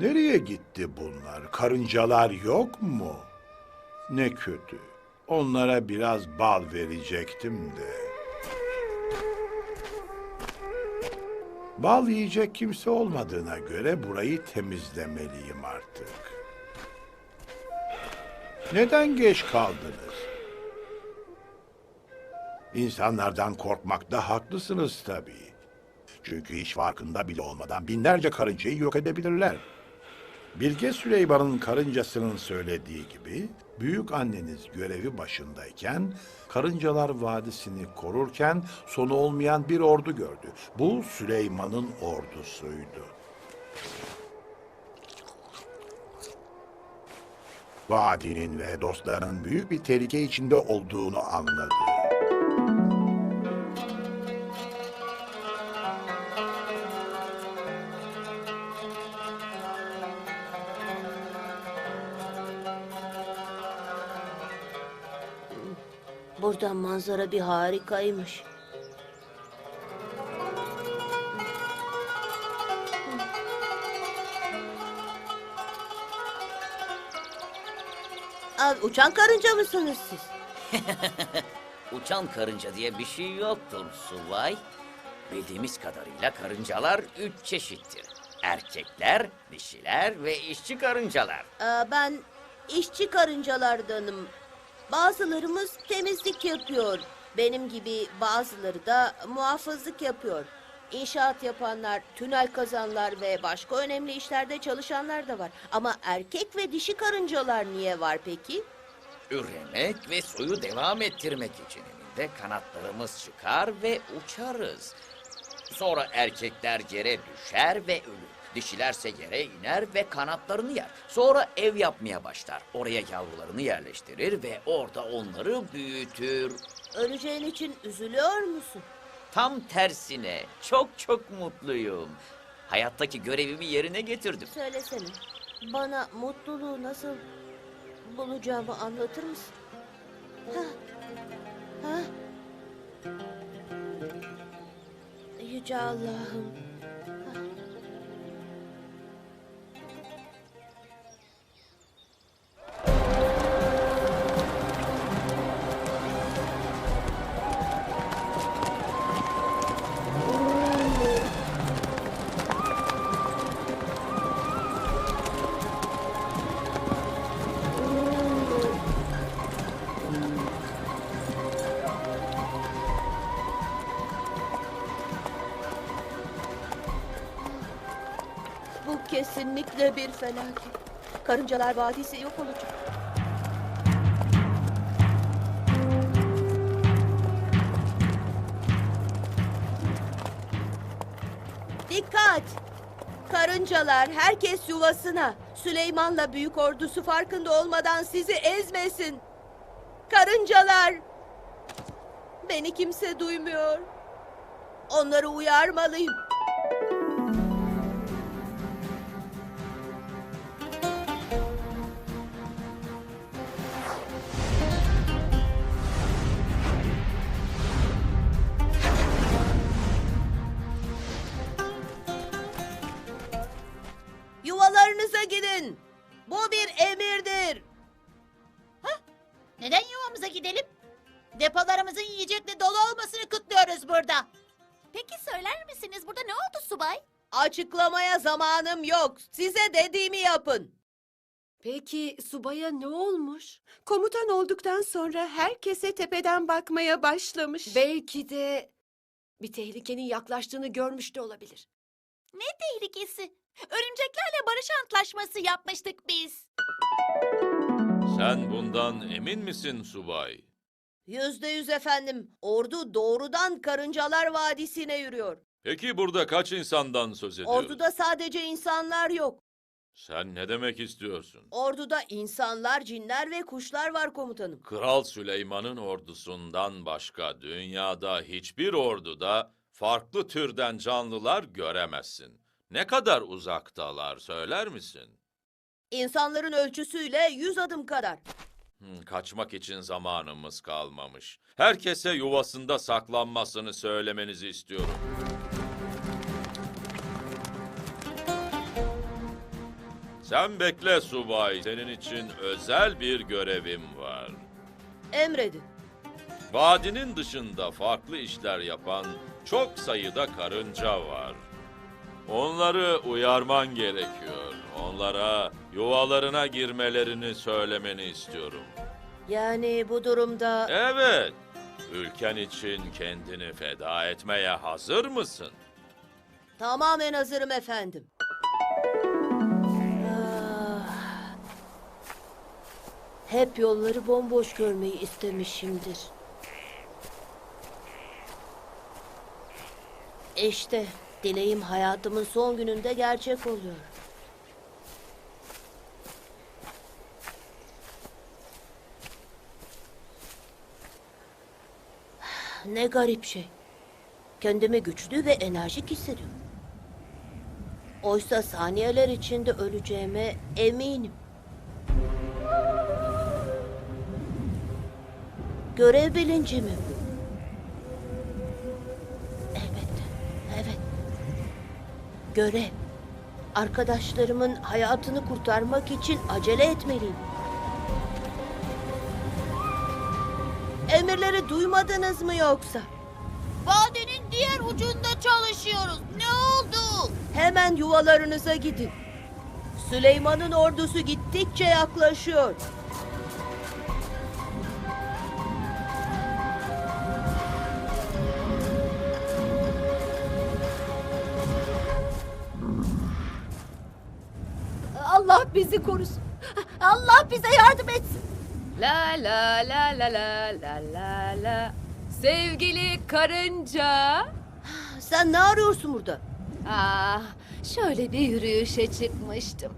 Nereye gitti bunlar? Karıncalar yok mu? Ne kötü. Onlara biraz bal verecektim de. Bal yiyecek kimse olmadığına göre burayı temizlemeliyim artık. Neden geç kaldınız? İnsanlardan korkmakta haklısınız tabii. Çünkü hiç farkında bile olmadan binlerce karıncayı yok edebilirler. Bilge Süleyman'ın karıncasının söylediği gibi büyük anneniz görevi başındayken Karıncalar Vadisi'ni korurken sonu olmayan bir ordu gördü. Bu Süleyman'ın ordusuydu. Vadinin ve dostlarının büyük bir tehlike içinde olduğunu anladı. Buradan manzara bir harikaymış. Abi uçan karınca mısınız siz? Uçan karınca diye bir şey yoktur subay. Bildiğimiz kadarıyla karıncalar üç çeşittir. Erkekler, dişiler ve işçi karıncalar. Aa, ben işçi karıncalardanım. Bazılarımız temizlik yapıyor. Benim gibi bazıları da muhafızlık yapıyor. İnşaat yapanlar, tünel kazanlar ve başka önemli işlerde çalışanlar da var. Ama erkek ve dişi karıncalar niye var peki? Üremek ve soyu devam ettirmek için de kanatlarımız çıkar ve uçarız. Sonra erkekler yere düşer ve ölür. Dişilerse yere iner ve kanatlarını yer. Sonra ev yapmaya başlar. Oraya yavrularını yerleştirir ve orada onları büyütür. Öleceğin için üzülüyor musun? Tam tersine çok çok mutluyum. Hayattaki görevimi yerine getirdim. Söylesene. Bana mutluluğu nasıl bulacağımı anlatır mısın? Ha? Ha? Yüce Allah'ım. Kesinlikle bir felaket. Karıncalar Vadisi yok olacak. Dikkat! Karıncalar herkes yuvasına. Süleyman'la büyük ordusu farkında olmadan sizi ezmesin. Karıncalar! Beni kimse duymuyor. Onları uyarmalıyım. Gidin. Bu bir emirdir. Neden yuvamıza gidelim? Depolarımızın yiyecekle dolu olmasını kutluyoruz burada. Peki söyler misiniz burada ne oldu subay? Açıklamaya zamanım yok. Size dediğimi yapın. Peki subaya ne olmuş? Komutan olduktan sonra herkese tepeden bakmaya başlamış. Belki de bir tehlikenin yaklaştığını görmüş de olabilir. Ne tehlikesi? Örümceklerle barış antlaşması yapmıştık biz. Sen bundan emin misin subay? Yüzde yüz efendim. Ordu doğrudan Karıncalar Vadisi'ne yürüyor. Peki burada kaç insandan söz ediyoruz? Orduda sadece insanlar yok. Sen ne demek istiyorsun? Orduda insanlar, cinler ve kuşlar var komutanım. Kral Süleyman'ın ordusundan başka dünyada hiçbir orduda farklı türden canlılar göremezsin. Ne kadar uzaktalar söyler misin? İnsanların ölçüsüyle yüz adım kadar. Hmm, kaçmak için zamanımız kalmamış. Herkese yuvasında saklanmasını söylemenizi istiyorum. Sen bekle subay. Senin için özel bir görevim var. Emredin. Vadinin dışında farklı işler yapan çok sayıda karınca var. Onları uyarman gerekiyor. Onlara yuvalarına girmelerini söylemeni istiyorum. Yani bu durumda Evet, ülken için kendini feda etmeye hazır mısın? tamamen hazırım efendim. Ah. Hep yolları bomboş görmeyi istemişimdir. İşte dileğim hayatımın son gününde gerçek oluyor. Ne garip şey. Kendimi güçlü ve enerjik hissediyorum. Oysa saniyeler içinde öleceğime eminim. Görev bilinci mi bu? Görev. Arkadaşlarımın hayatını kurtarmak için acele etmeliyim. Emirleri duymadınız mı yoksa? Vadenin diğer ucunda çalışıyoruz. Ne oldu? Hemen yuvalarınıza gidin. Süleyman'ın ordusu gittikçe yaklaşıyor. Allah bizi korusun. Allah bize yardım etsin. La la la la la la la la. Sevgili karınca. Sen ne arıyorsun burada? Ah, şöyle bir yürüyüşe çıkmıştım.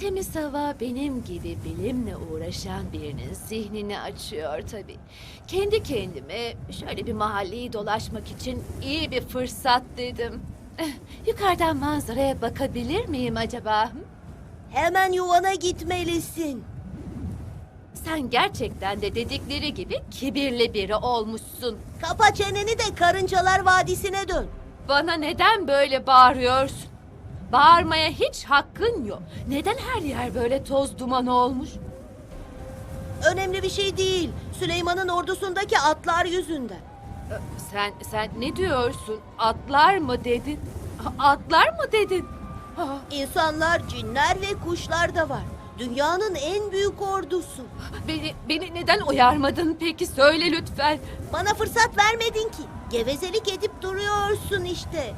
Temiz hava benim gibi bilimle uğraşan birinin zihnini açıyor tabii. Kendi kendime şöyle bir mahalleyi dolaşmak için iyi bir fırsat dedim. Eh, Yukarıdan manzaraya bakabilir miyim acaba? hı? Hemen yuvana gitmelisin. Sen gerçekten de dedikleri gibi kibirli biri olmuşsun. Kapa çeneni de Karıncalar Vadisi'ne dön. Bana neden böyle bağırıyorsun? Bağırmaya hiç hakkın yok. Neden her yer böyle toz duman olmuş? Önemli bir şey değil. Süleyman'ın ordusundaki atlar yüzünden. Sen sen ne diyorsun? Atlar mı dedin? Atlar mı dedin? İnsanlar, cinler ve kuşlar da var. Dünyanın en büyük ordusu. Beni beni neden uyarmadın peki söyle lütfen. Bana fırsat vermedin ki. Gevezelik edip duruyorsun işte.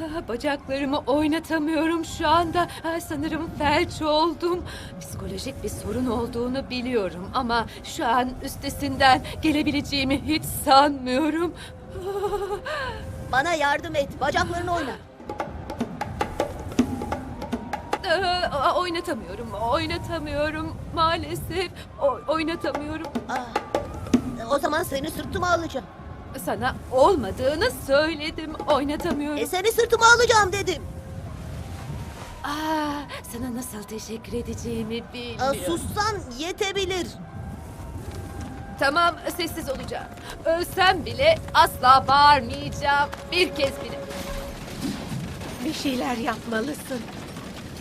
Ah, Bacaklarımı oynatamıyorum şu anda. Ah, Sanırım felç oldum. Psikolojik bir sorun olduğunu biliyorum ama şu an üstesinden gelebileceğimi hiç sanmıyorum. Bana yardım et. Bacaklarını oyna. Ah, Oynatamıyorum, oynatamıyorum maalesef. O- oynatamıyorum. Ah. O zaman seni sırtıma alacağım. Sana olmadığını söyledim. Oynatamıyorum. E seni sırtıma alacağım dedim. Aa, sana nasıl teşekkür edeceğimi Aa, bilmiyorum. sussan yetebilir. Tamam, sessiz olacağım. Ölsem bile asla bağırmayacağım. Bir kez bile. Bir şeyler yapmalısın.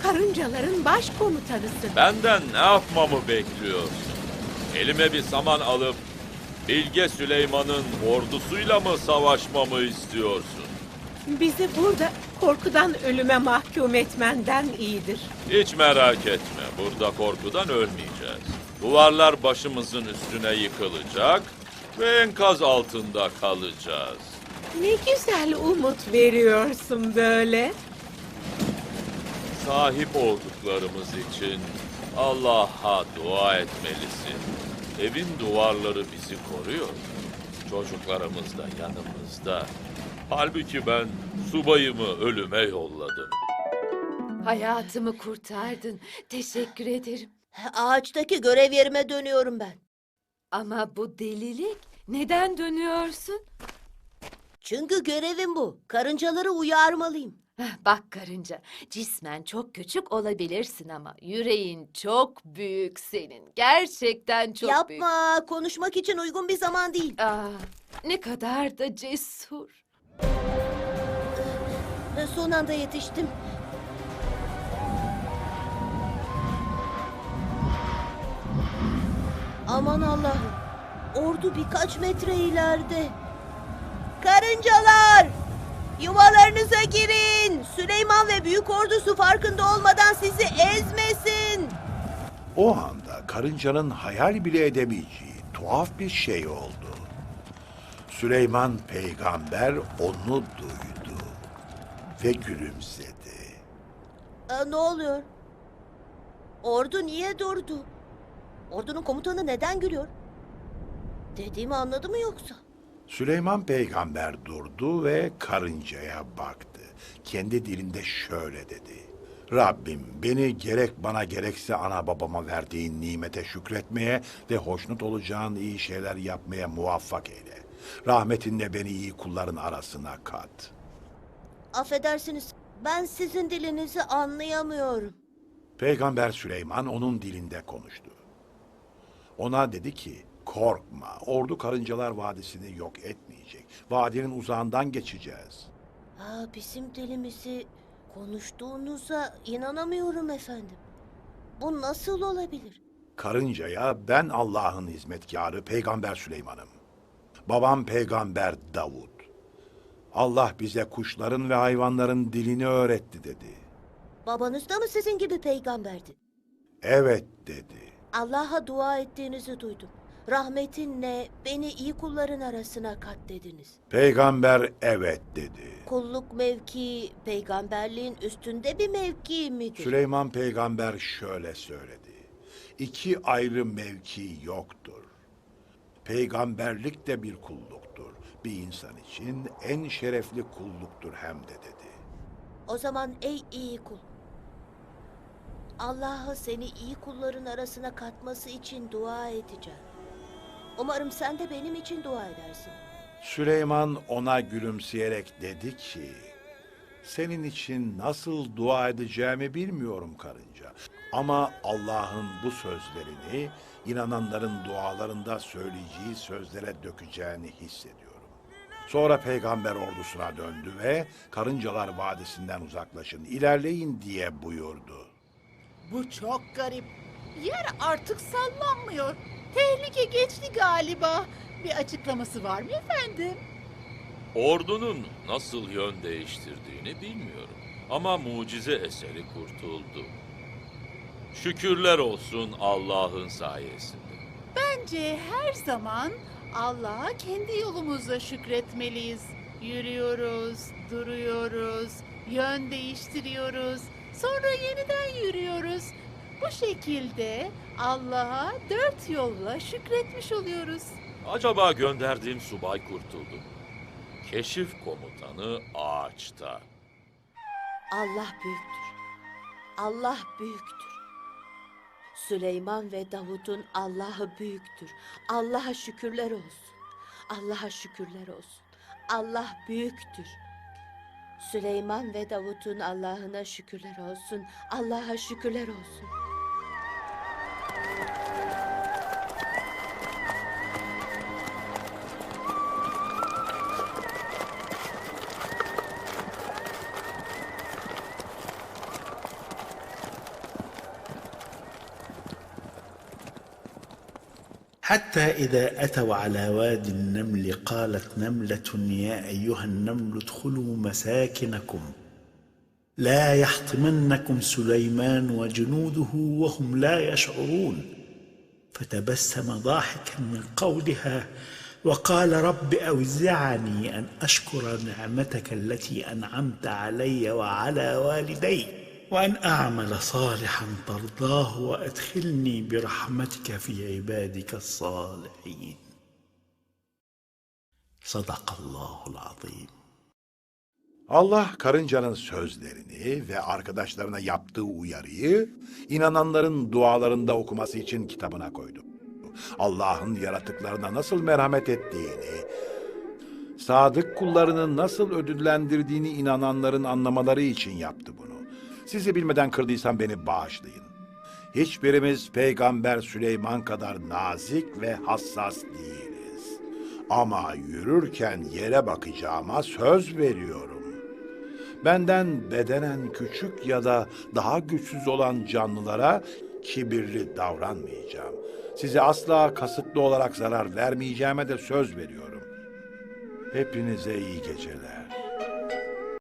Karıncaların başkomutanısın. Benden ne yapmamı bekliyorsun? Elime bir saman alıp Bilge Süleyman'ın ordusuyla mı savaşmamı istiyorsun? Bizi burada korkudan ölüme mahkum etmenden iyidir. Hiç merak etme, burada korkudan ölmeyeceğiz. Duvarlar başımızın üstüne yıkılacak ve enkaz altında kalacağız. Ne güzel umut veriyorsun böyle. Sahip olduklarımız için Allah'a dua etmelisin. Evin duvarları bizi koruyor. Çocuklarımız da yanımızda. Halbuki ben subayımı ölüme yolladım. Hayatımı kurtardın. Teşekkür ederim. Ağaçtaki görev yerime dönüyorum ben. Ama bu delilik. Neden dönüyorsun? Çünkü görevim bu. Karıncaları uyarmalıyım. Bak karınca, cismen çok küçük olabilirsin ama yüreğin çok büyük senin. Gerçekten çok büyük. Yapma. Konuşmak için uygun bir zaman değil. Aa, ne kadar da cesur. Ee, son anda yetiştim. Aman Allah'ım. Ordu birkaç metre ileride. Karıncalar! Yuvalarınıza girin. Süleyman ve büyük ordusu farkında olmadan sizi ezmesin. O anda karıncanın hayal bile edemeyeceği tuhaf bir şey oldu. Süleyman peygamber onu duydu ve gülümsedi. Aa, ne oluyor? Ordu niye durdu? Ordunun komutanı neden gülüyor? Dediğimi anladı mı yoksa? Süleyman peygamber durdu ve karıncaya baktı. Kendi dilinde şöyle dedi. Rabbim beni gerek bana gerekse ana babama verdiğin nimete şükretmeye ve hoşnut olacağın iyi şeyler yapmaya muvaffak eyle. Rahmetinle beni iyi kulların arasına kat. Affedersiniz, ben sizin dilinizi anlayamıyorum. Peygamber Süleyman onun dilinde konuştu. Ona dedi ki, korkma, ordu karıncalar vadisini yok etmeyecek. Vadinin uzağından geçeceğiz. Ha, bizim dilimizi konuştuğunuza inanamıyorum efendim. Bu nasıl olabilir? Karıncaya ben Allah'ın hizmetkarı Peygamber Süleyman'ım. Babam Peygamber Davud. Allah bize kuşların ve hayvanların dilini öğretti dedi. Babanız da mı sizin gibi peygamberdi? Evet dedi. Allah'a dua ettiğinizi duydum. Rahmetinle beni iyi kulların arasına kat dediniz. Peygamber evet dedi. Kulluk mevki peygamberliğin üstünde bir mevki midir? Süleyman peygamber şöyle söyledi. İki ayrı mevki yoktur. Peygamberlik de bir kulluktur. Bir insan için en şerefli kulluktur hem de dedi. O zaman ey iyi kul. Allah'a seni iyi kulların arasına katması için dua edeceğim. Umarım sen de benim için dua edersin. Süleyman ona gülümseyerek dedi ki, senin için nasıl dua edeceğimi bilmiyorum karınca. Ama Allah'ın bu sözlerini inananların dualarında söyleyeceği sözlere dökeceğini hissediyorum. Sonra peygamber ordusuna döndü ve karıncalar vadisinden uzaklaşın, ilerleyin diye buyurdu. Bu çok garip. Yer artık sallanmıyor. Tehlike geçti galiba. Bir açıklaması var mı efendim? Ordunun nasıl yön değiştirdiğini bilmiyorum. Ama mucize eseri kurtuldu. Şükürler olsun Allah'ın sayesinde. Bence her zaman Allah'a kendi yolumuzda şükretmeliyiz. Yürüyoruz, duruyoruz, yön değiştiriyoruz, sonra yeniden yürüyoruz. Bu şekilde Allah'a dört yolla şükretmiş oluyoruz. Acaba gönderdiğim subay kurtuldu. mu? Keşif komutanı ağaçta. Allah büyüktür. Allah büyüktür. Süleyman ve Davud'un Allah'ı büyüktür. Allah'a şükürler olsun. Allah'a şükürler olsun. Allah büyüktür. Süleyman ve Davud'un Allah'ına şükürler olsun. Allah'a şükürler olsun. حتى إذا أتوا على واد النمل قالت نملة يا أيها النمل ادخلوا مساكنكم لا يحطمنكم سليمان وجنوده وهم لا يشعرون فتبسم ضاحكا من قولها وقال رب أوزعني أن أشكر نعمتك التي أنعمت علي وعلى والدي وأن أعمل صالحا ترضاه وأدخلني برحمتك في عبادك الصالحين صدق الله العظيم Allah karıncanın sözlerini ve arkadaşlarına yaptığı uyarıyı inananların dualarında okuması için kitabına koydu. Allah'ın yaratıklarına nasıl merhamet ettiğini, sadık kullarını nasıl ödüllendirdiğini inananların anlamaları için yaptı bunu. Sizi bilmeden kırdıysam beni bağışlayın. Hiçbirimiz Peygamber Süleyman kadar nazik ve hassas değiliz. Ama yürürken yere bakacağıma söz veriyorum. Benden bedenen küçük ya da daha güçsüz olan canlılara kibirli davranmayacağım. Size asla kasıtlı olarak zarar vermeyeceğime de söz veriyorum. Hepinize iyi geceler.